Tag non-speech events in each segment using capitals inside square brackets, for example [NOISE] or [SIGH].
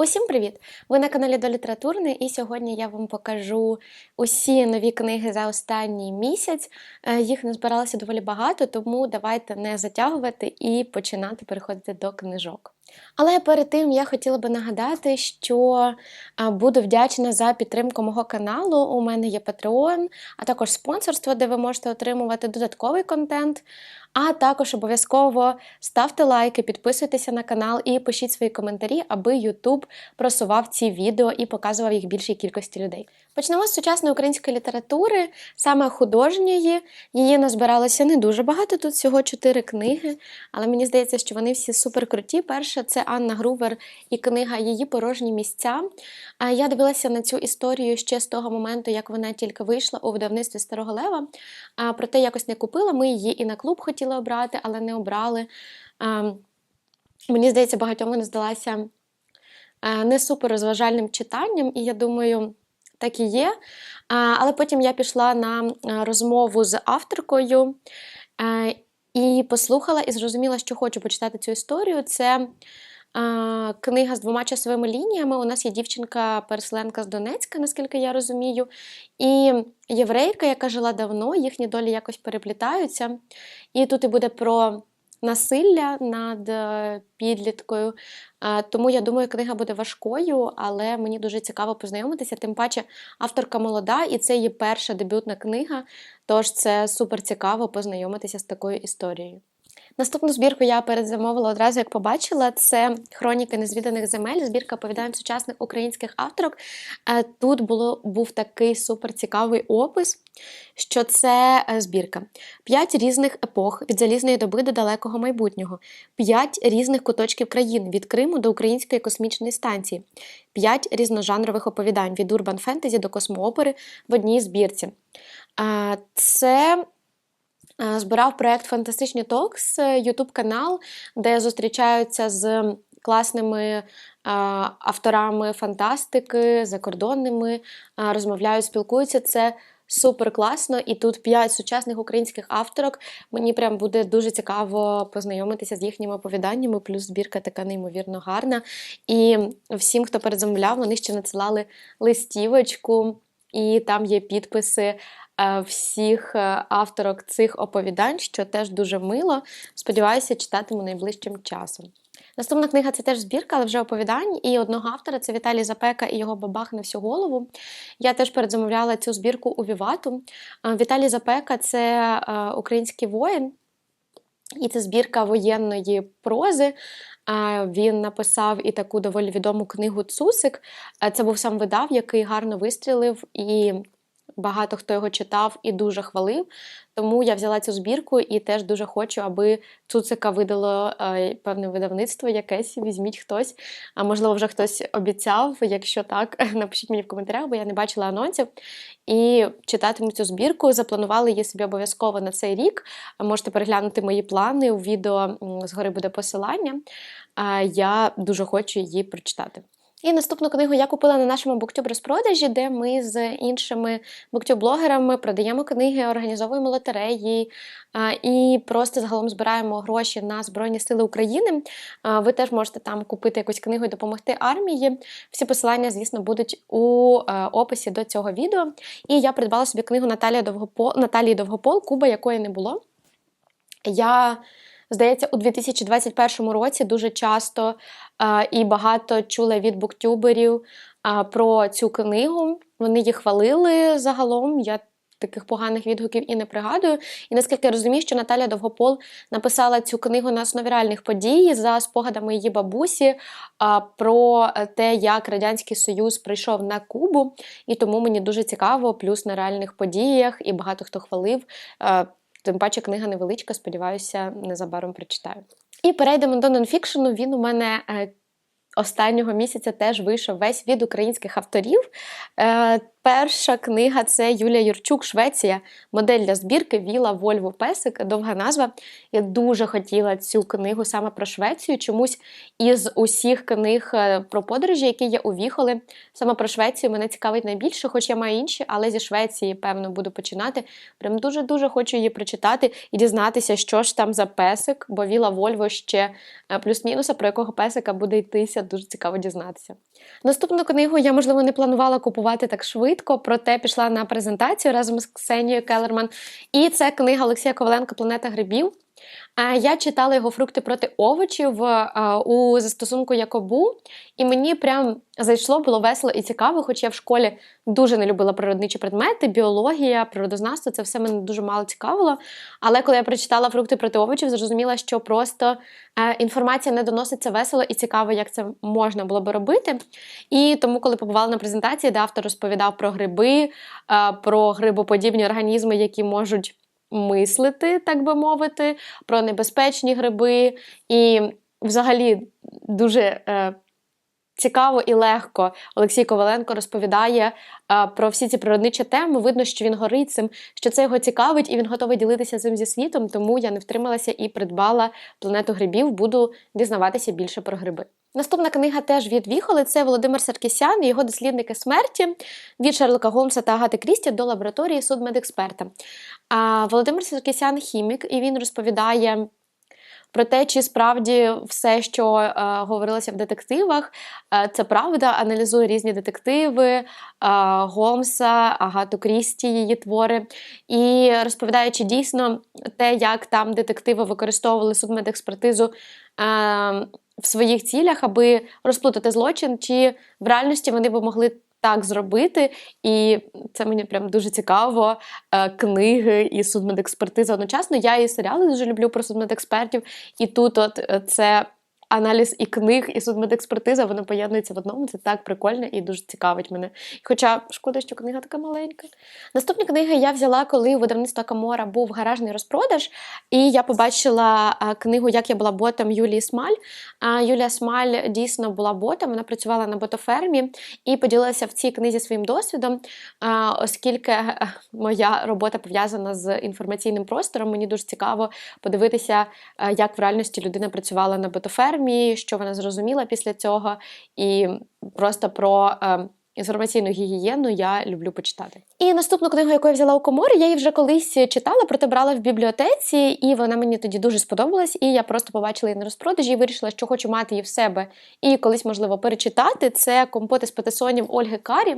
Усім привіт! Ви на каналі до літературний, і сьогодні я вам покажу усі нові книги за останній місяць. Е, Їх не збиралося доволі багато, тому давайте не затягувати і починати переходити до книжок. Але перед тим я хотіла би нагадати, що буду вдячна за підтримку мого каналу. У мене є Patreon, а також спонсорство, де ви можете отримувати додатковий контент. А також обов'язково ставте лайки, підписуйтеся на канал і пишіть свої коментарі, аби YouTube просував ці відео і показував їх більшій кількості людей. Почнемо з сучасної української літератури, саме художньої. Її назбиралося не дуже багато, тут всього чотири книги, але мені здається, що вони всі супер круті. Перша це Анна Грувер і книга Її порожні місця. Я дивилася на цю історію ще з того моменту, як вона тільки вийшла у видавництві Старого Лева. Проте якось не купила. Ми її і на клуб хотіли обрати, але не обрали. Мені здається, багатьом вона здалася не супер розважальним читанням, і я думаю, так і є. Але потім я пішла на розмову з авторкою. і послухала і зрозуміла, що хочу почитати цю історію. Це книга з двома часовими лініями. У нас є дівчинка-переселенка з Донецька, наскільки я розумію, і єврейка, яка жила давно, їхні долі якось переплітаються. І тут і буде про насилля над е, підліткою. Тому я думаю, книга буде важкою, але мені дуже цікаво познайомитися. Тим паче авторка молода, і це її перша дебютна книга. Тож це супер цікаво познайомитися з такою історією. Наступну збірку я передзамовила одразу, як побачила. Це Хроніки незвіданих земель, збірка оповідань сучасних українських авторок. Е, Тут було, був такий супер цікавий опис, що це е, збірка. П'ять різних епох від залізної доби до далекого майбутнього, п'ять різних куточків країн від Криму до української космічної станції, п'ять різножанрових оповідань від урбан фентезі до космоопери в одній збірці. Е, Це збирав проєкт Фантастичні Токс, Ютуб канал, де зустрічаються з класними авторами фантастики, закордонними, розмовляють, спілкуються. Це супер класно, і тут п'ять сучасних українських авторок. Мені прям буде дуже цікаво познайомитися з їхніми оповіданнями. Плюс збірка така неймовірно гарна. І всім, хто передзамовляв, вони ще надсилали листівочку, і там є підписи всіх е, авторок цих оповідань, що теж дуже мило. Сподіваюся, читатиму найближчим часом. Наступна книга це теж збірка, але вже оповідань. І одного автора це Віталій Запека і його бабах на всю голову. Я теж передзамовляла цю збірку у Вівату. Віталій Запека це е, український воїн, і це збірка воєнної прози. Він написав і таку доволі відому книгу Цусик. Це був сам видав, який гарно вистрілив. і Багато хто його читав і дуже хвалив. Тому я взяла цю збірку і теж дуже хочу, аби Цуцика видало е, певне видавництво якесь. Візьміть хтось. А можливо, вже хтось обіцяв. Якщо так, [LAUGHS] напишіть мені в коментарях, бо я не бачила анонсів. І читатиму цю збірку. Запланували її собі обов'язково на цей рік. Можете переглянути мої плани. У відео згори буде посилання. Я дуже хочу її прочитати. І наступну книгу я купила на нашому буктюб розпродажі, де ми з іншими буктюб-блогерами продаємо книги, організовуємо лотереї і просто загалом збираємо гроші на Збройні Сили України. Ви теж можете там купити якусь книгу і допомогти армії. Всі посилання, звісно, будуть у е, описі до цього відео. І я придбала собі книгу Наталії Довгопол, Наталії Довгопол, Куба, якої не було. Я Здається, у 2021 році дуже часто е, і багато чула від буктюберів е, про цю книгу. Вони її хвалили загалом. Я Таких поганих відгуків і не пригадую. І наскільки я розумію, що Наталя Довгопол написала цю книгу на основі реальних подій за спогадами її бабусі а, про те, як Радянський Союз прийшов на Кубу. І тому мені дуже цікаво, плюс на реальних подіях, і багато хто хвалив. А, Тим паче книга невеличка, сподіваюся, незабаром прочитаю. І перейдемо до нонфікшену. Він у мене. Е, останнього місяця теж вийшов весь від українських авторів. Перша книга це Юлія Юрчук, Швеція, модель для збірки Віла Вольво Песик. Довга назва. Я дуже хотіла цю книгу саме про Швецію. Чомусь із усіх книг е, про подорожі, які є у Віхоли, саме про Швецію мене цікавить найбільше, хоч я маю інші, але зі Швеції, певно, буду починати. Прям дуже-дуже хочу її прочитати і дізнатися, що ж там за песик, бо Віла Вольво ще е, плюс-мінуса, про якого песика буде йтися, дуже цікаво дізнатися. Наступну книгу я, можливо, не планувала купувати так швидко, проте пішла на презентацію разом з Ксенією Келерман. І це книга Олексія Коваленка Планета грибів. Я читала його фрукти проти овочів е, у застосунку Якобу, і мені прям зайшло, було весело і цікаво, хоч я в школі дуже не любила природничі предмети, біологія, природознавство це все мене дуже мало цікавило. Але коли я прочитала фрукти проти овочів, зрозуміла, що просто е, інформація не доноситься весело і цікаво, як це можна було би робити. І тому, коли побувала на презентації, де автор розповідав про гриби, е, про грибоподібні організми, які можуть мислити, так би мовити, про небезпечні гриби. І взагалі дуже е, цікаво і легко Олексій Коваленко розповідає е, про всі ці природничі теми. Видно, що він горить цим, що це його цікавить, і він готовий ділитися цим зі світом. Тому я не втрималася і придбала планету грибів. Буду дізнаватися більше про гриби. Наступна книга теж від Віхоли. Це Володимир Саркісян, і його дослідники смерті від Шерлока Голмса та Агати Крісті до лабораторії судмедексперта. А Володимир Саркісян хімік, і він розповідає. Про те, чи справді все, що е, говорилося в детективах, е, це правда, аналізує різні детективи е, Голмса, Агату Крісті, її твори, і розповідає, чи дійсно те, як там детективи використовували судмедекспертизу е, в своїх цілях, аби розплутати злочин, чи в реальності вони би могли так зробити, і це мені прям дуже цікаво. Е, книги і судмедекспертиза одночасно. Я і серіали дуже люблю про судмедекспертів, і тут от е, це. Аналіз і книг, і судмедекспертиза, вони поєднуються в одному. Це так прикольно і дуже цікавить мене. Хоча шкода, що книга така маленька. Наступні книги я взяла, коли у видавництва Камора був гаражний розпродаж, і я побачила книгу Як я була ботом Юлії Смаль. Юлія Смаль дійсно була ботом, вона працювала на ботофермі і поділилася в цій книзі своїм досвідом, оскільки е, моя робота пов'язана з інформаційним простором, мені дуже цікаво подивитися, е, як в реальності людина працювала на ботофермі що вона зрозуміла після цього, і просто про. Е, Інформаційну гігієну я люблю почитати. І наступну книгу, яку я взяла у коморі, я її вже колись читала, проте брала в бібліотеці, і вона мені тоді дуже сподобалась. І я просто побачила її на розпродажі і вирішила, що хочу мати її в себе і колись, можливо, перечитати. Це компоти з патисонів Ольги Карі.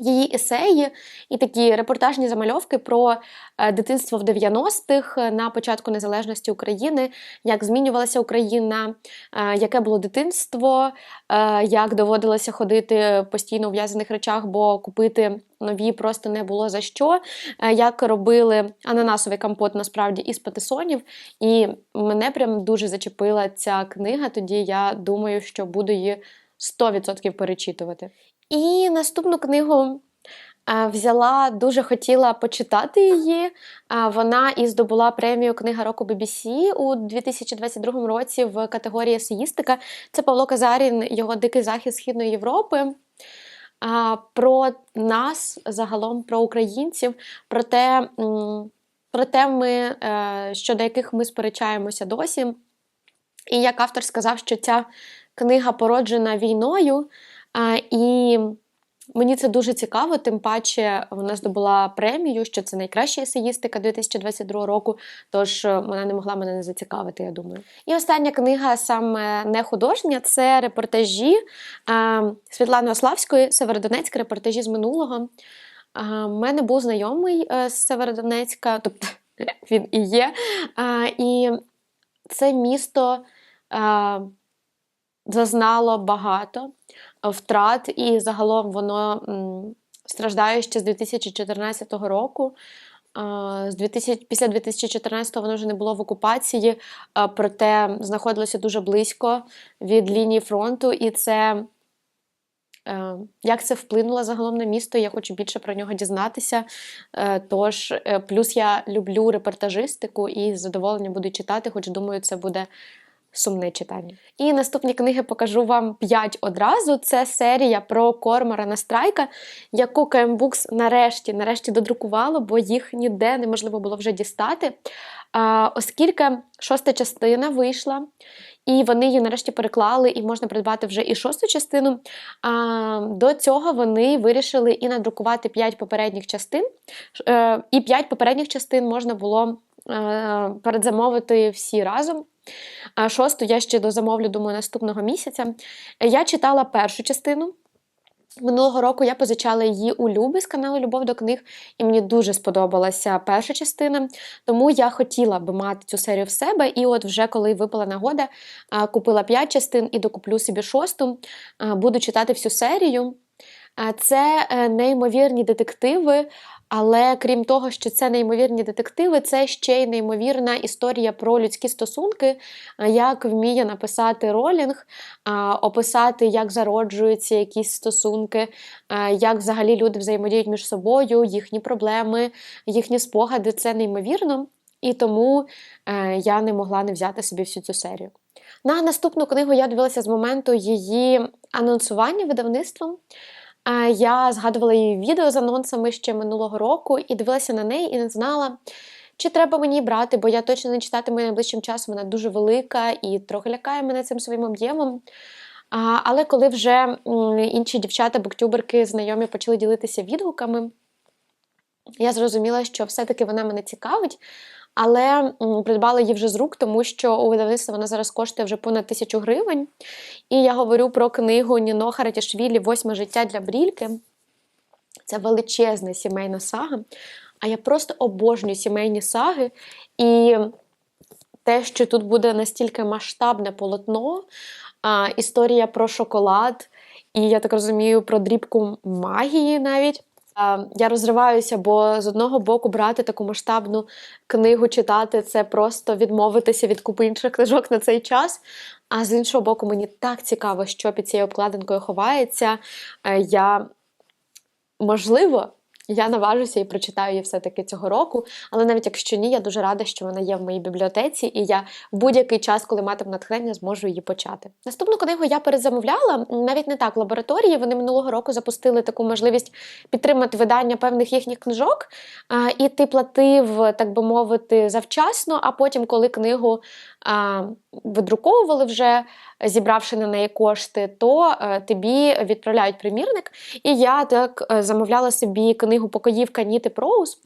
Її есеї і такі репортажні замальовки про е, дитинство в 90-х на початку незалежності України, як змінювалася Україна, е, яке було дитинство, е, як доводилося ходити постійно у в'язаних речах, бо купити нові просто не було за що. Як робили ананасовий компот насправді із патисонів. І мене прям дуже зачепила ця книга. Тоді я думаю, що буду її 100% перечитувати. І наступну книгу взяла, дуже хотіла почитати її. Вона і здобула премію Книга року BBC у 2022 році в категорії есеїстика. Це Павло Казарін, його Дикий захід Східної Європи. Про нас загалом, про українців, про те, про теми, е, щодо яких ми сперечаємося досі. І як автор сказав, що ця книга породжена війною. І мені це дуже цікаво, тим паче вона здобула премію, що це найкраща есеїстика 2022 року, тож е, вона не могла мене не зацікавити, я думаю. І остання книга, саме не художня, це репортажі Світлани Ославської, Северодонецька, репортажі з минулого. У мене був знайомий е, з Северодонецька, тобто [LAUGHS] він і є. І це місто зазнало багато втрат, і загалом воно страждає ще з 2014 року. З 2000, після 2014-го воно вже не було в окупації, проте знаходилося дуже близько від лінії фронту, і це е, як це вплинуло загалом на місто, я хочу більше про нього дізнатися. Е, тож, е, плюс я люблю репортажистику і з задоволенням буду читати, хоч думаю, це буде сумне читання. І наступні книги покажу вам 5 одразу. Це серія про Корморана Страйка, яку KM Books нарешті нарешті додрукувало, бо їх ніде неможливо було вже дістати. А, Оскільки шоста частина вийшла, і вони її нарешті переклали, і можна придбати вже і шосту частину. А, До цього вони вирішили і надрукувати 5 попередніх частин. Е, І 5 попередніх частин можна було е, передзамовити всі разом. А шосту я ще дозамовлю, думаю, наступного місяця. Я читала першу частину. Минулого року я позичала її у Люби з каналу Любов до книг, і мені дуже сподобалася перша частина. Тому я хотіла би мати цю серію в себе. І от вже коли випала нагода, купила 5 частин і докуплю собі шосту, буду читати всю серію. Це е, неймовірні детективи, але крім того, що це неймовірні детективи, це ще й неймовірна історія про людські стосунки, як вміє написати Ролінг, описати, як зароджуються якісь стосунки, як взагалі люди взаємодіють між собою, їхні проблеми, їхні спогади це неймовірно. І тому е, я не могла не взяти собі всю цю серію. На наступну книгу я дивилася з моменту її анонсування видавництвом. Я згадувала її відео з анонсами ще минулого року і дивилася на неї і не знала, чи треба мені брати, бо я точно не читатиму найближчим часом, вона дуже велика і трохи лякає мене цим своїм об'ємом. Але коли вже інші дівчата-буктюберки знайомі почали ділитися відгуками, я зрозуміла, що все-таки вона мене цікавить але придбала її вже з рук, тому що у видавництві вона зараз коштує вже понад тисячу гривень. І я говорю про книгу Ніно Харатішвілі Восьме життя для брільки. Це величезна сімейна сага. А я просто обожнюю сімейні саги. І те, що тут буде настільки масштабне полотно, історія про шоколад, і я так розумію, про дрібку магії навіть. Я розриваюся, бо з одного боку брати таку масштабну книгу читати це просто відмовитися від купи інших книжок на цей час. А з іншого боку, мені так цікаво, що під цією обкладинкою ховається. Е, я, можливо, я наважуся і прочитаю її все-таки цього року. Але навіть якщо ні, я дуже рада, що вона є в моїй бібліотеці, і я в будь-який час, коли матиму натхнення, зможу її почати. Наступну книгу я перезамовляла, навіть не так в лабораторії. Вони минулого року запустили таку можливість підтримати видання певних їхніх книжок, і ти платив, так би мовити, завчасно, а потім, коли книгу видруковували вже, зібравши на неї кошти, то е, тобі відправляють примірник. І я так е, замовляла собі книгу Покоївка Ніти Проус.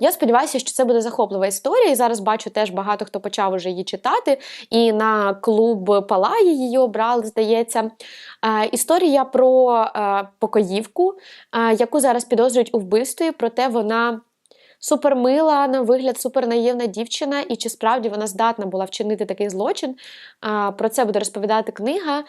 Я сподіваюся, що це буде захоплива історія. І зараз бачу теж багато хто почав уже її читати. І на клуб Палаї її обрали, здається. Е, історія про покоївку, яку зараз підозрюють у вбивстві, проте вона супермила, на вигляд, супернаївна дівчина, і чи справді вона здатна була вчинити такий злочин. Про це буде розповідати книга.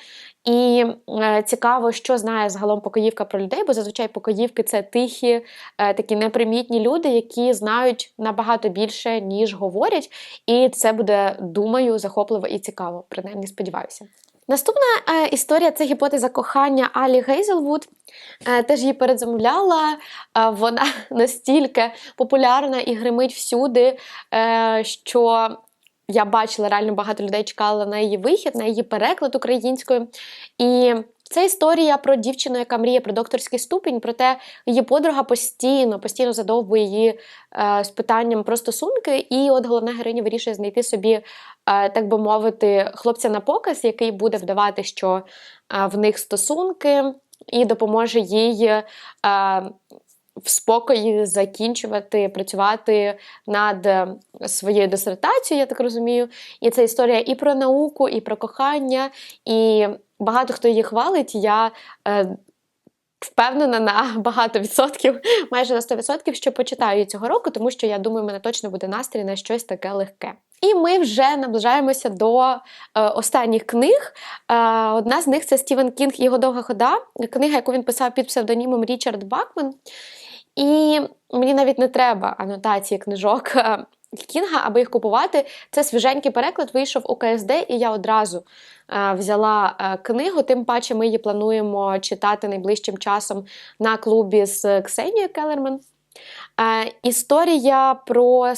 І е, цікаво, що знає загалом покоївка про людей, бо зазвичай покоївки це тихі, е, такі непримітні люди, які знають набагато більше, ніж говорять. І це буде, думаю, захопливо і цікаво, принаймні сподіваюся. Наступна е, історія це гіпотеза кохання Алі Гейзелвуд. Е, теж її передзамовляла. Е, вона [LAUGHS] настільки популярна і гримить всюди, е, що я бачила реально багато людей чекали на її вихід, на її переклад українською. І це історія про дівчину, яка мріє про докторський ступінь, проте її подруга постійно, постійно задовбує її е, з питанням про стосунки. І от головна героїня вирішує знайти собі, так би мовити, хлопця на показ, який буде вдавати, що в них стосунки, і допоможе їй. В спокої закінчувати, працювати над е, своєю дисертацією, я так розумію. І це історія і про науку, і про кохання, і багато хто її хвалить. Я е, впевнена на [LAUGHS] багато відсотків, майже на 100%, що почитаю цього року, тому що я думаю, мене точно буде настрій на щось таке легке. І ми вже наближаємося до е, останніх книг. Е, одна з них це Стівен Кінг його довга хода, книга, яку він писав під псевдонімом Річард Бакман. І мені навіть не треба анотації книжок е, Кінга, аби їх купувати. Це свіженький переклад вийшов у КСД, і я одразу е, взяла е, книгу. Тим паче ми її плануємо читати найближчим часом на клубі з Ксенією Келерман. Історія про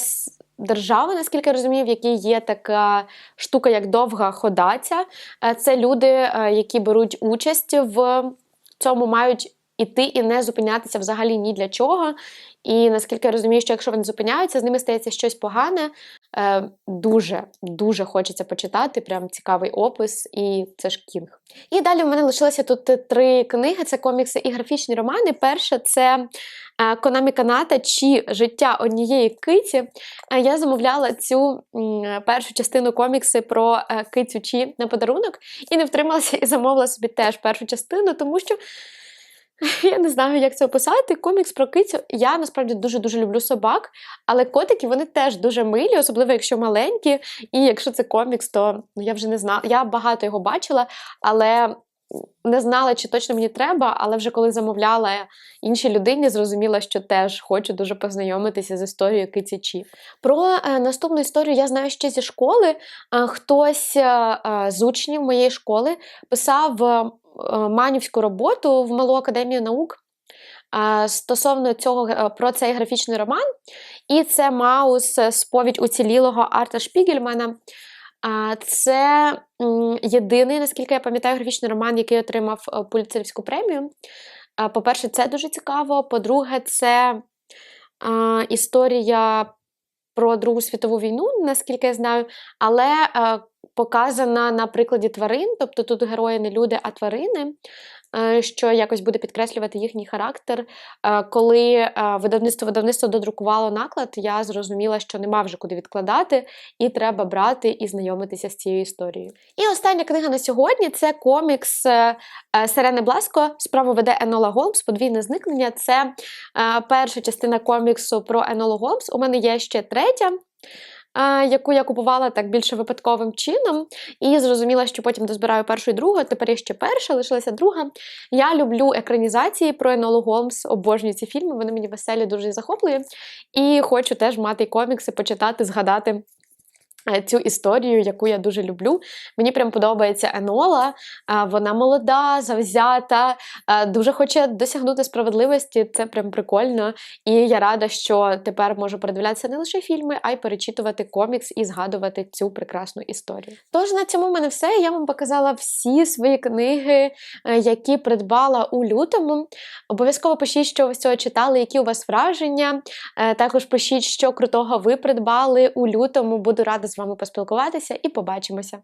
держави, наскільки я розумію, в якій є така штука, як довга ходаця. Е, Це люди, е, які беруть участь в цьому, мають іти і не зупинятися взагалі ні для чого. І наскільки я розумію, що якщо вони зупиняються, з ними стається щось погане. Е, Дуже дуже хочеться почитати. Прям цікавий опис, і це ж кінг. І далі в мене лишилося тут три книги: це комікси і графічні романи. Перше це е, Конамі Каната чи життя однієї киті. Е, Я замовляла цю першу частину комікси про е, кицю Чі на подарунок і не втрималася і замовила собі теж першу частину, тому що. [LAUGHS] Я не знаю, як це описати. Комікс про кицю. Я насправді дуже-дуже люблю собак, але котики вони теж дуже милі, особливо якщо маленькі. І якщо це комікс, то ну, я вже не знала. Я багато його бачила, але не знала, чи точно мені треба. Але вже коли замовляла іншій людині, зрозуміла, що теж хочу дуже познайомитися з історією киці Про е, наступну історію я знаю ще зі школи. Е, хтось е, е, з учнів моєї школи писав е, манівську роботу в Малу академію наук. е, Стосовно цього е, про цей графічний роман, і це Маус е, сповідь уцілілого Арта Шпігельмана. Це єдиний, наскільки я пам'ятаю, графічний роман, який отримав е, Пуліцерівську премію. По-перше, це дуже цікаво. По-друге, це історія про Другу світову війну, наскільки я знаю, але е, показана на прикладі тварин, тобто тут герої не люди, а тварини. Е, Що якось буде підкреслювати їхній характер. Е, Коли е, видавництво видавництво додрукувало наклад, я зрозуміла, що нема вже куди відкладати, і треба брати і знайомитися з цією історією. І остання книга на сьогодні це комікс Сирени Бласко. Справу веде Енола Голмс, подвійне зникнення. Це перша частина коміксу про Енолу Голмс. У мене є ще третя. Е, Яку я купувала так більше випадковим чином, і зрозуміла, що потім дозбираю першу і другу. Тепер є ще перша, лишилася друга. Я люблю екранізації про Енолу Голмс, обожнюю ці фільми, вони мені веселі, дуже захоплюють. І хочу теж мати комікси, почитати, згадати. Е, Цю історію, яку я дуже люблю. Мені прям подобається Енола. Вона молода, завзята, дуже хоче досягнути справедливості. Це прям прикольно. І я рада, що тепер можу передивлятися не лише фільми, а й перечитувати комікс і згадувати цю прекрасну історію. Тож на цьому в мене все. Я вам показала всі свої книги, е, які придбала у лютому. Обов'язково пишіть, що ви з цього читали, які у вас враження. Е, Також пишіть, що крутого ви придбали у лютому. Буду рада з вами поспілкуватися і побачимося.